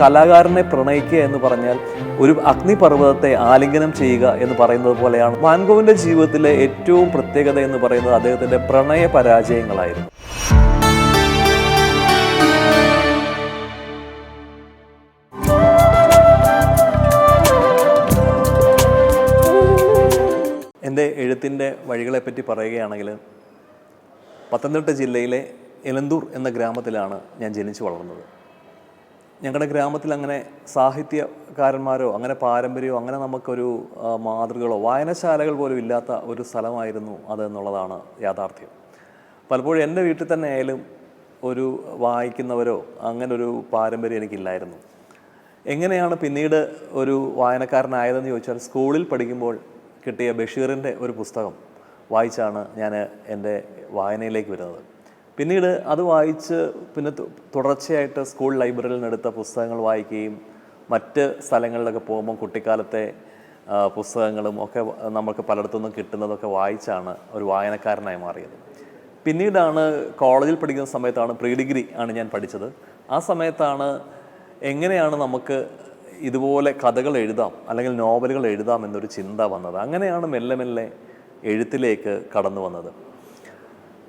കലാകാരനെ പ്രണയിക്കുക എന്ന് പറഞ്ഞാൽ ഒരു അഗ്നിപർവതത്തെ ആലിംഗനം ചെയ്യുക എന്ന് പറയുന്നത് പോലെയാണ് വാൻഗോവിന്റെ ജീവിതത്തിലെ ഏറ്റവും പ്രത്യേകത എന്ന് പറയുന്നത് അദ്ദേഹത്തിന്റെ പ്രണയ പരാജയങ്ങളായിരുന്നു. എന്റെ എഴുത്തിന്റെ വഴികളെപ്പറ്റി പറയുകയാണെങ്കിൽ പത്തനംതിട്ട ജില്ലയിലെ എലന്തൂർ എന്ന ഗ്രാമത്തിലാണ് ഞാൻ ജനിച്ചു വളർന്നത്. ഞങ്ങളുടെ ഗ്രാമത്തിൽ അങ്ങനെ സാഹിത്യകാരന്മാരോ അങ്ങനെ പാരമ്പര്യമോ അങ്ങനെ നമുക്കൊരു മാതൃകളോ വായനശാലകൾ പോലും ഇല്ലാത്ത ഒരു സ്ഥലമായിരുന്നു അതെന്നുള്ളതാണ് യാഥാർത്ഥ്യം. പലപ്പോഴും എന്റെ വീട്ടിൽ തന്നെ ആയാലും ഒരു വായിക്കുന്നവരോ അങ്ങനൊരു പാരമ്പര്യം എനിക്കില്ലായിരുന്നു. എങ്ങനെയാണ് പിന്നീട് ഒരു വായനക്കാരനായതെന്ന് ചോദിച്ചാൽ സ്കൂളിൽ പഠിക്കുമ്പോൾ കിട്ടിയ ബഷീറിന്റെ ഒരു പുസ്തകം വായിച്ചാണ് ഞാൻ എന്റെ വായനയിലേക്ക് വരുന്നത്. പിന്നീട് അത് വായിച്ച് പിന്നെ തുടർച്ചയായിട്ട് സ്കൂൾ ലൈബ്രറിയിൽ നിന്നെടുത്ത പുസ്തകങ്ങൾ വായിക്കുകയും മറ്റ് സ്ഥലങ്ങളിലൊക്കെ പോകുമ്പോൾ കുട്ടിക്കാലത്തെ പുസ്തകങ്ങളും ഒക്കെ നമുക്ക് പലയിടത്തുനിന്നും കിട്ടുന്നതൊക്കെ വായിച്ചാണ് ഒരു വായനക്കാരനായി മാറിയത്. പിന്നീടാണ് കോളേജിൽ പഠിക്കുന്ന സമയത്താണ് പ്രീ ഡിഗ്രി ആണ് ഞാൻ പഠിച്ചത്. ആ സമയത്താണ് എങ്ങനെയാണ് നമുക്ക് ഇതുപോലെ കഥകൾ എഴുതാം അല്ലെങ്കിൽ നോവലുകൾ എഴുതാം എന്നൊരു ചിന്ത വന്നത്. അങ്ങനെയാണ് മെല്ലെ മെല്ലെ എഴുത്തിലേക്ക് കടന്നു വന്നത്.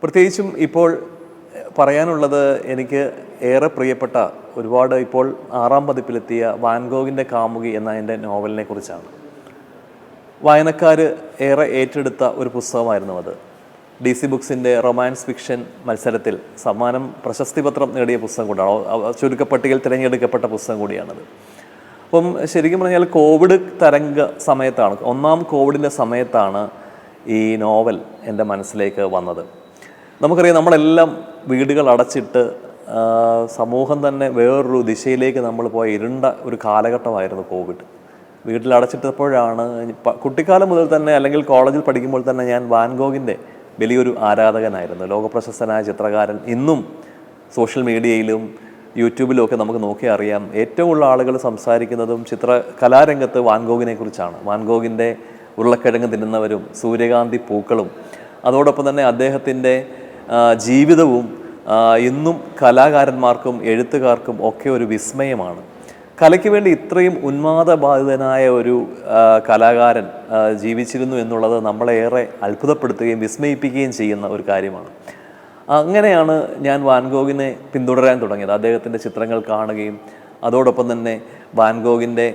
പ്രത്യേകിച്ചും ഇപ്പോൾ പറയാനുള്ളത് എനിക്ക് ഏറെ പ്രിയപ്പെട്ട ഒരുപാട് ഇപ്പോൾ ആറാം പതിപ്പിലെത്തിയ വാൻഗോഗിന്റെ കാമുകി എന്ന എന്റെ നോവലിനെ കുറിച്ചാണ്. വായനക്കാർ ഏറെ ഏറ്റെടുത്ത ഒരു പുസ്തകമായിരുന്നു അത്. ഡി സി ബുക്സിന്റെ റൊമാൻസ് ഫിക്ഷൻ മത്സരത്തിൽ സമ്മാനം പ്രശസ്തി പത്രം നേടിയ പുസ്തകം അവ- ചുരുക്കപ്പട്ടികയിൽ തിരഞ്ഞെടുക്കപ്പെട്ട പുസ്തകം കൂടിയാണത്. അപ്പം ശരിക്കും പറഞ്ഞാൽ കോവിഡ് തരംഗ സമയത്താണ് ഒന്നാം കോവിഡിന്റെ സമയത്താണ് ഈ നോവൽ എന്റെ മനസ്സിലേക്ക് വന്നത്. നമുക്കറിയാം നമ്മളെല്ലാം വീടുകൾ അടച്ചിട്ട് സമൂഹം തന്നെ വേറൊരു ദിശയിലേക്ക് നമ്മൾ പോയ ഇരുണ്ട ഒരു കാലഘട്ടമായിരുന്നു കോവിഡ്. വീട്ടിൽ അടച്ചിട്ടപ്പോഴാണ് കുട്ടിക്കാലം മുതൽ തന്നെ അല്ലെങ്കിൽ കോളേജിൽ പഠിക്കുമ്പോൾ തന്നെ ഞാൻ വാൻഗോഗിന്റെ വലിയൊരു ആരാധകനായിരുന്നു. ലോകപ്രശസ്തനായ ചിത്രകാരൻ. ഇന്നും സോഷ്യൽ മീഡിയയിലും യൂട്യൂബിലും ഒക്കെ നമുക്ക് നോക്കി അറിയാം. ഏറ്റവും ഉള്ള ആളുകൾ സംസാരിക്കുന്നതും ചിത്ര കലാരംഗത്ത് വാൻഗോഗിനെ കുറിച്ചാണ്. വാൻഗോഗിന്റെ ഉരുളക്കിഴങ്ങ് തിന്നുന്നവരും സൂര്യകാന്തി പൂക്കളും അതോടൊപ്പം തന്നെ അദ്ദേഹത്തിന്റെ ജീവിതവും ഇന്നും കലാകാരന്മാർക്കും എഴുത്തുകാർക്കും ഒക്കെ ഒരു വിസ്മയമാണ്. കലയ്ക്ക് വേണ്ടി ഇത്രയും ഉന്മാദബാധിതനായ ഒരു കലാകാരൻ ജീവിച്ചിരുന്നു എന്നുള്ളത് നമ്മളേറെ അത്ഭുതപ്പെടുത്തുകയും വിസ്മയിപ്പിക്കുകയും ചെയ്യുന്ന ഒരു കാര്യമാണ്. അങ്ങനെയാണ് ഞാൻ വാൻഗോഗിനെ പിന്തുടരാൻ തുടങ്ങിയത്. അദ്ദേഹത്തിന്റെ ചിത്രങ്ങൾ കാണുകയും അതോടൊപ്പം തന്നെ വാൻഗോഗിന്റെ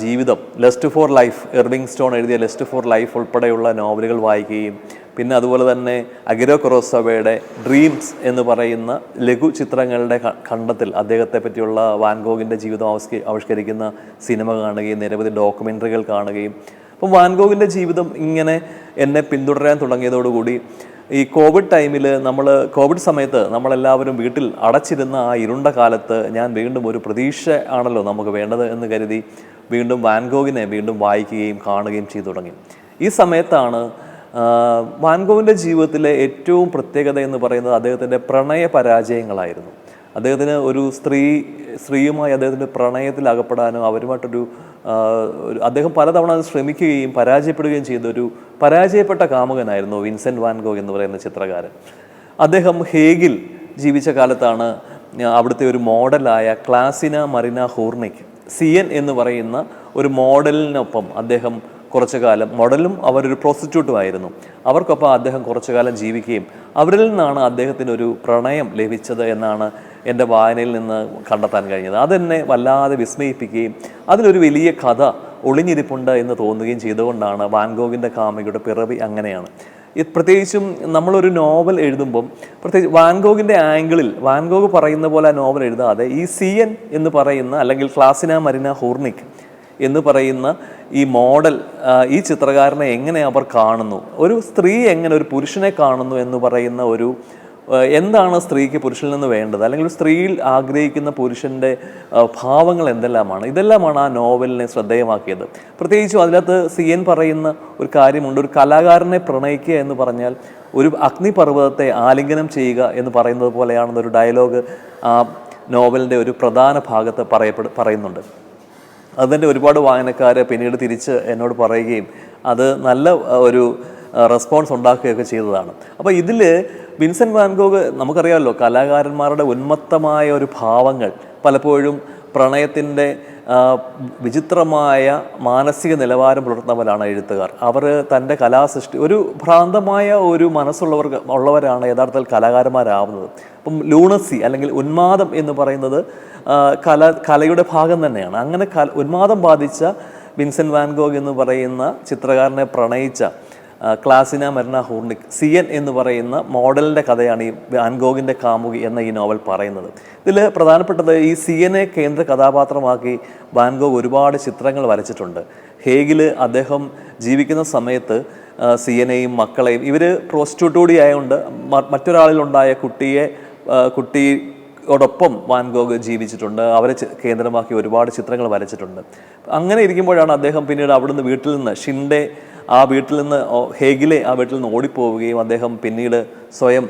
ജീവിതം. Lust for Life Irving Stone എഴുതിയ ലെസ്റ്റ് ഫോർ ലൈഫ് ഉൾപ്പെടെയുള്ള നോവലുകൾ വായിക്കുകയും പിന്നെ അതുപോലെ തന്നെ അഗിരോ കൊറോസവയുടെ ഡ്രീംസ് എന്ന് പറയുന്ന ലഘു ചിത്രങ്ങളുടെ ഖണ്ഡത്തിൽ അദ്ദേഹത്തെ പറ്റിയുള്ള വാൻഗോഗിന്റെ ജീവിതം ആവിഷ്ക ആവിഷ്കരിക്കുന്ന സിനിമ കാണുകയും നിരവധി ഡോക്യുമെന്ററികൾ കാണുകയും. അപ്പം വാൻഗോഗിന്റെ ജീവിതം ഇങ്ങനെ എന്നെ പിന്തുടരാൻ തുടങ്ങിയതോടുകൂടി ഈ കോവിഡ് ടൈമിൽ നമ്മൾ കോവിഡ് സമയത്ത് നമ്മളെല്ലാവരും വീട്ടിൽ അടച്ചിരുന്ന ആ ഇരുണ്ട കാലത്ത് ഞാൻ വീണ്ടും ഒരു പ്രതീക്ഷ ആണല്ലോ നമുക്ക് വേണ്ടത് എന്ന് കരുതി വീണ്ടും വാൻഗോഗിനെ വീണ്ടും വായിക്കുകയും കാണുകയും ചെയ്തു തുടങ്ങി. ഈ സമയത്താണ് വാൻഗോവിന്റെ ജീവിതത്തിലെ ഏറ്റവും പ്രത്യേകത എന്ന് പറയുന്നത് അദ്ദേഹത്തിന്റെ പ്രണയ പരാജയങ്ങളായിരുന്നു. അദ്ദേഹത്തിന് ഒരു സ്ത്രീ സ്ത്രീയുമായി അദ്ദേഹത്തിന്റെ പ്രണയത്തിൽ അകപ്പെടാനും അവരുമായിട്ടൊരു അദ്ദേഹം പലതവണ അത് ശ്രമിക്കുകയും പരാജയപ്പെടുകയും ചെയ്ത ഒരു പരാജയപ്പെട്ട കാമുകനായിരുന്നു വിൻസെന്റ് വാൻഗോ എന്ന് പറയുന്ന ചിത്രകാരൻ. അദ്ദേഹം ഹേഗിൽ ജീവിച്ച കാലത്താണ് അവിടുത്തെ ഒരു മോഡലായ ക്ലാസിന മറിന ഹോർണിക് സി എൻ എന്ന് പറയുന്ന ഒരു മോഡലിനൊപ്പം അദ്ദേഹം കുറച്ചു കാലം മോഡലും അവരൊരു പ്രോസ്റ്റിറ്റ്യൂട്ടുമായിരുന്നു അവർക്കൊപ്പം അദ്ദേഹം കുറച്ചു കാലം ജീവിക്കുകയും അവരിൽ നിന്നാണ് അദ്ദേഹത്തിന് ഒരു പ്രണയം ലഭിച്ചത് എന്നാണ് എന്റെ വായനയിൽ നിന്ന് കണ്ടെത്താൻ കഴിഞ്ഞത്. അതെന്നെ വല്ലാതെ വിസ്മയിപ്പിക്കുകയും അതിലൊരു വലിയ കഥ ഒളിഞ്ഞിരിപ്പുണ്ട് എന്ന് തോന്നുകയും ചെയ്തുകൊണ്ടാണ് വാൻഗോഗിന്റെ കാമികയുടെ പിറവി അങ്ങനെയാണ്. പ്രത്യേകിച്ചും നമ്മളൊരു നോവൽ എഴുതുമ്പം പ്രത്യേകിച്ച് വാൻഗോഗിന്റെ ആംഗിളിൽ വാൻഗോഗ് പറയുന്ന പോലെ ആ നോവൽ എഴുതാതെ ഈ സി എൻ എന്ന് പറയുന്ന അല്ലെങ്കിൽ ക്ലാസിന മരിന ഹോർണിക് എന്ന് പറയുന്ന ഈ മോഡൽ ഈ ചിത്രകാരനെ എങ്ങനെ അവർ കാണുന്നു? ഒരു സ്ത്രീ എങ്ങനെ ഒരു പുരുഷനെ കാണുന്നു എന്ന് പറയുന്ന ഒരു എന്താണ് സ്ത്രീക്ക് പുരുഷനിൽ നിന്ന് വേണ്ടത്? അല്ലെങ്കിൽ സ്ത്രീയിൽ ആഗ്രഹിക്കുന്ന പുരുഷന്റെ ഭാവങ്ങൾ എന്തെല്ലാമാണ്? ഇതെല്ലാമാണ് ആ നോവലിനെ ശ്രദ്ധേയമാക്കിയത്. പ്രത്യേകിച്ചും അതിനകത്ത് സി എൻ പറയുന്ന ഒരു കാര്യമുണ്ട്. ഒരു കലാകാരനെ പ്രണയിക്കുക എന്ന് പറഞ്ഞാൽ ഒരു അഗ്നിപർവതത്തെ ആലിംഗനം ചെയ്യുക എന്ന് പറയുന്നത് പോലെയാണെന്നൊരു ഡയലോഗ് ആ നോവലിന്റെ ഒരു പ്രധാന ഭാഗത്ത് പറയപ്പെടു പറയുന്നുണ്ട്. അതിന്റെ ഒരുപാട് വായനക്കാർ പിന്നീട് തിരിച്ച് എന്നോട് പറയുകയും അത് നല്ല ഒരു റെസ്പോൺസ് ഉണ്ടാക്കുകയൊക്കെ ചെയ്തതാണ്. അപ്പോൾ ഇതിൽ വിൻസെന്റ് വാൻഗോഗ് നമുക്കറിയാമല്ലോ കലാകാരന്മാരുടെ ഉന്മത്തമായ ഒരു ഭാവങ്ങൾ പലപ്പോഴും പ്രണയത്തിന്റെ വിചിത്രമായ മാനസിക നിലവാരം പുലർത്തുന്നവരാണ് എഴുത്തുകാർ. അവർ തന്റെ കലാസൃഷ്ടി ഒരു ഭ്രാന്തമായ ഒരു മനസ്സുള്ളവർ ഉള്ളവരാണ് യഥാർത്ഥത്തിൽ കലാകാരന്മാരാവുന്നത്. അപ്പം ലൂണസി അല്ലെങ്കിൽ ഉന്മാദം എന്ന് പറയുന്നത് കല കലയുടെ ഭാഗം തന്നെയാണ്. അങ്ങനെ ഉന്മാദം ബാധിച്ച വിൻസെന്റ് വാൻഗോഗ് എന്ന് പറയുന്ന ചിത്രകാരനെ പ്രണയിച്ച ക്ലാസിന മെർണ ഹൂർണിക് സി എൻ എന്ന് പറയുന്ന മോഡലിന്റെ കഥയാണ് ഈ വാൻഗോഗിന്റെ കാമുകി എന്ന ഈ നോവൽ പറയുന്നത്. ഇതിൽ പ്രധാനപ്പെട്ടത് ഈ സി എനെ കേന്ദ്ര കഥാപാത്രമാക്കി വാൻഗോഗ് ഒരുപാട് ചിത്രങ്ങൾ വരച്ചിട്ടുണ്ട്. ഹേഗിൽ അദ്ദേഹം ജീവിക്കുന്ന സമയത്ത് സി എനെയും മക്കളെയും ഇവർ പ്രോസ്റ്റിറ്റ്യൂട്ട് കൂടി ആയതുകൊണ്ട് മറ്റൊരാളിലുണ്ടായ കുട്ടിയെ കുട്ടി ോടൊപ്പം വാൻഗോഗ് ജീവിച്ചിട്ടുണ്ട്. അവരെ കേന്ദ്രമാക്കി ഒരുപാട് ചിത്രങ്ങൾ വരച്ചിട്ടുണ്ട്. അങ്ങനെ ഇരിക്കുമ്പോഴാണ് അദ്ദേഹം പിന്നീട് അവിടുന്ന് വീട്ടിൽ നിന്ന് ഷിൻഡെ ആ വീട്ടിൽ നിന്ന് ഹേഗിലെ ആ വീട്ടിൽ നിന്ന് ഓടിപ്പോവുകയും അദ്ദേഹം പിന്നീട് സ്വയം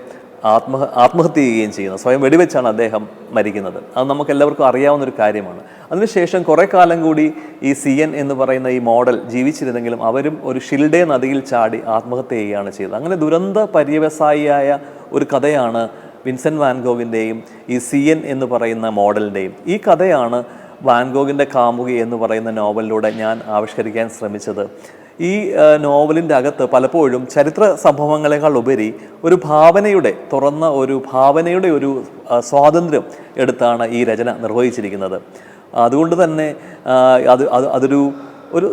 ആത്മഹ ആത്മഹത്യ ചെയ്യുകയും ചെയ്യുന്നത് സ്വയം വെടിവെച്ചാണ് അദ്ദേഹം മരിക്കുന്നത്. അത് നമുക്ക് എല്ലാവർക്കും അറിയാവുന്ന ഒരു കാര്യമാണ്. അതിനുശേഷം കുറേ കാലം കൂടി ഈ സി എൻ എന്ന് പറയുന്ന ഈ മോഡൽ ജീവിച്ചിരുന്നെങ്കിലും അവരും ഒരു ഷിൽഡേ നദിയിൽ ചാടി ആത്മഹത്യ ചെയ്യുകയാണ് ചെയ്തത്. അങ്ങനെ ദുരന്ത പര്യവസായിയായ ഒരു കഥയാണ് വിൻസെന്റ് വാൻഗോവിന്റെയും ഈ സി എൻ എന്ന് പറയുന്ന മോഡലിന്റെയും. ഈ കഥയാണ് വാൻഗോഗിന്റെ കാമുകി എന്ന് പറയുന്ന നോവലിലൂടെ ഞാൻ ആവിഷ്കരിക്കാൻ ശ്രമിച്ചത്. ഈ നോവലിന്റെ അകത്ത് പലപ്പോഴും ചരിത്ര സംഭവങ്ങളെക്കാൾ ഉപരി ഒരു ഭാവനയുടെ തുറന്ന ഒരു ഭാവനയുടെ ഒരു സ്വാതന്ത്ര്യം എടുത്താണ് ഈ രചന നിർവഹിച്ചിരിക്കുന്നത്. അതുകൊണ്ട് തന്നെ അത് അത് അതൊരു ഒരു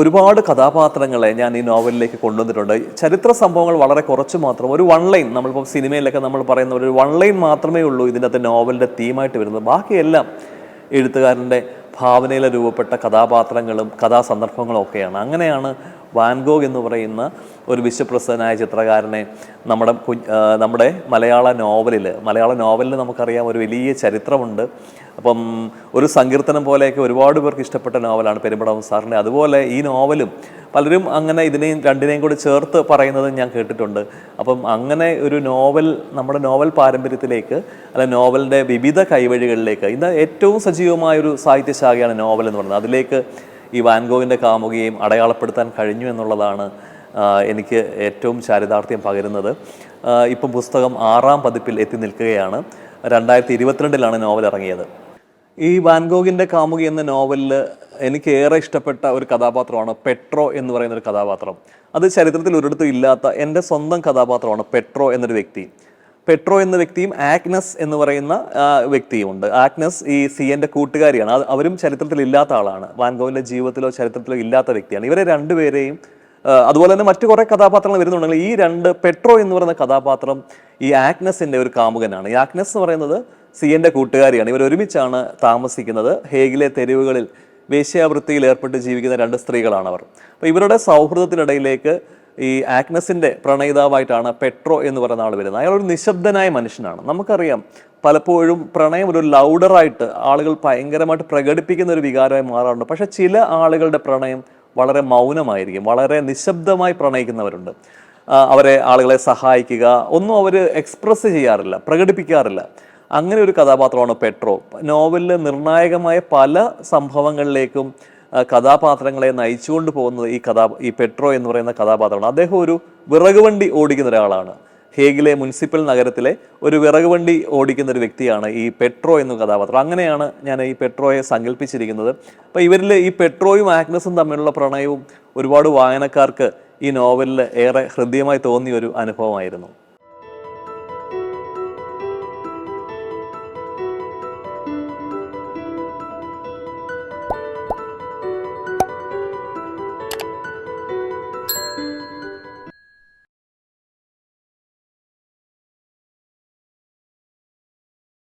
ഒരുപാട് കഥാപാത്രങ്ങളെ ഞാൻ ഈ നോവലിലേക്ക് കൊണ്ടുവന്നിട്ടുണ്ട്. ചരിത്ര സംഭവങ്ങൾ വളരെ കുറച്ച് മാത്രം ഒരു വൺ ലൈൻ നമ്മളിപ്പോൾ സിനിമയിലൊക്കെ നമ്മൾ പറയുന്ന ഒരു വൺ ലൈൻ മാത്രമേ ഉള്ളൂ ഇതിന്റെ അകത്ത് നോവലിന്റെ തീമായിട്ട് വരുന്നത്. ബാക്കിയെല്ലാം എഴുത്തുകാരന്റെ ഭാവനയിൽ രൂപപ്പെട്ട കഥാപാത്രങ്ങളും കഥാസന്ദർഭങ്ങളും ഒക്കെയാണ്. അങ്ങനെയാണ് വാൻഗോഗ് എന്ന് പറയുന്ന ഒരു വിശ്വപ്രസിദ്ധനായ ചിത്രകാരനെ നമ്മുടെ നമ്മുടെ മലയാള നോവലിൽ മലയാള നോവലിൽ നമുക്കറിയാം ഒരു വലിയ ചരിത്രമുണ്ട്. അപ്പം ഒരു സങ്കീർത്തനം പോലെയൊക്കെ ഒരുപാട് പേർക്ക് ഇഷ്ടപ്പെട്ട നോവലാണ് പെരുമ്പടവം സാറിന്റെ. അതുപോലെ ഈ നോവലും പലരും അങ്ങനെ ഇതിനെയും രണ്ടിനെയും കൂടി ചേർത്ത് പറയുന്നത് ഞാൻ കേട്ടിട്ടുണ്ട്. അപ്പം അങ്ങനെ ഒരു നോവൽ നമ്മുടെ നോവൽ പാരമ്പര്യത്തിലേക്ക് അല്ല നോവലിന്റെ വിവിധ കൈവഴികളിലേക്ക് ഇന്ന് ഏറ്റവും സജീവമായ ഒരു സാഹിത്യശാഖയാണ് നോവൽ എന്ന് പറയുന്നത്. അതിലേക്ക് ഈ വാൻഗോവിന്റെ കാമുകയും അടയാളപ്പെടുത്താൻ കഴിഞ്ഞു എന്നുള്ളതാണ് എനിക്ക് ഏറ്റവും ചാരിതാർത്ഥ്യം പകരുന്നത്. ഇപ്പം പുസ്തകം ആറാം പതിപ്പിൽ എത്തി നിൽക്കുകയാണ്. രണ്ടായിരത്തി ഇരുപത്തിരണ്ടിലാണ് നോവൽ ഇറങ്ങിയത്. ഈ വാൻഗോഗിന്റെ കാമുകി എന്ന നോവലിൽ എനിക്ക് ഏറെ ഇഷ്ടപ്പെട്ട ഒരു കഥാപാത്രമാണ് പെട്രോ എന്ന് പറയുന്ന ഒരു കഥാപാത്രം. അത് ചരിത്രത്തിൽ ഒരിടത്തും ഇല്ലാത്ത എന്റെ സ്വന്തം കഥാപാത്രമാണ് പെട്രോ എന്നൊരു വ്യക്തി. പെട്രോ എന്ന വ്യക്തിയും ആഗ്നസ് എന്ന് പറയുന്ന വ്യക്തിയുമുണ്ട്. ആഗ്നസ് ഈ സി എന്റെ കൂട്ടുകാരിയാണ് അവരും ചരിത്രത്തിൽ ഇല്ലാത്ത ആളാണ്. വാൻഗോവിന്റെ ജീവിതത്തിലോ ചരിത്രത്തിലോ ഇല്ലാത്ത വ്യക്തിയാണ്. ഇവരെ രണ്ടുപേരെയും അതുപോലെ തന്നെ മറ്റു കുറേ കഥാപാത്രങ്ങൾ വരുന്നുണ്ടെങ്കിൽ ഈ രണ്ട് പെട്രോ എന്ന് പറയുന്ന കഥാപാത്രം ഈ ആഗ്നസിന്റെ ഒരു കാമുകനാണ്. ഈ ആഗ്നസ് എന്ന് പറയുന്നത് സി എന്റെ കൂട്ടുകാരിയാണ്. ഇവർ ഒരുമിച്ചാണ് താമസിക്കുന്നത്. ഹേഗിലെ തെരുവുകളിൽ വേശ്യാവൃത്തിയിൽ ഏർപ്പെട്ട് ജീവിക്കുന്ന രണ്ട് സ്ത്രീകളാണ് അവർ അപ്പോൾ ഇവരുടെ സൗഹൃദത്തിനിടയിലേക്ക് ഈ ആഗ്നസിന്റെ പ്രണയിതാവായിട്ടാണ് പെട്രോ എന്ന് പറയുന്ന ആൾ വരുന്നത്. അയാൾ ഒരു നിശബ്ദനായ മനുഷ്യനാണ്. നമുക്കറിയാം പലപ്പോഴും പ്രണയം ഒരു ലൗഡറായിട്ട് ആളുകൾ ഭയങ്കരമായിട്ട് പ്രകടിപ്പിക്കുന്ന ഒരു വികാരമായി മാറാറുണ്ട്. പക്ഷെ ചില ആളുകളുടെ പ്രണയം വളരെ മൗനമായിരിക്കും വളരെ നിശബ്ദമായി പ്രണയിക്കുന്നവരുണ്ട്. അവരെ ആളുകളെ സഹായിക്കുക ഒന്നും അവർ എക്സ്പ്രസ് ചെയ്യാറില്ല പ്രകടിപ്പിക്കാറില്ല. അങ്ങനെ ഒരു കഥാപാത്രമാണ് പെട്രോ. നോവലിലെ നിർണായകമായ പല സംഭവങ്ങളിലേക്കും കഥാപാത്രങ്ങളെ നയിച്ചുകൊണ്ട് പോകുന്നത് ഈ കഥാ ഈ പെട്രോ എന്ന് പറയുന്ന കഥാപാത്രമാണ്. അദ്ദേഹം ഒരു വിറക് വണ്ടി ഓടിക്കുന്ന ഒരാളാണ്. ഹേഗിലെ മുനിസിപ്പൽ നഗരത്തിലെ ഒരു വിറക് വണ്ടി ഓടിക്കുന്ന ഒരു വ്യക്തിയാണ് ഈ പെട്രോ എന്ന കഥാപാത്രം. അങ്ങനെയാണ് ഞാൻ ഈ പെട്രോയെ സങ്കല്പിച്ചിരിക്കുന്നത്. അപ്പോൾ ഇവരിൽ ഈ പെട്രോയും ആഗ്നസും തമ്മിലുള്ള പ്രണയവും ഒരുപാട് വായനക്കാർക്ക് ഈ നോവലിൽ ഏറെ ഹൃദ്യമായി തോന്നിയ ഒരു അനുഭവമായിരുന്നു.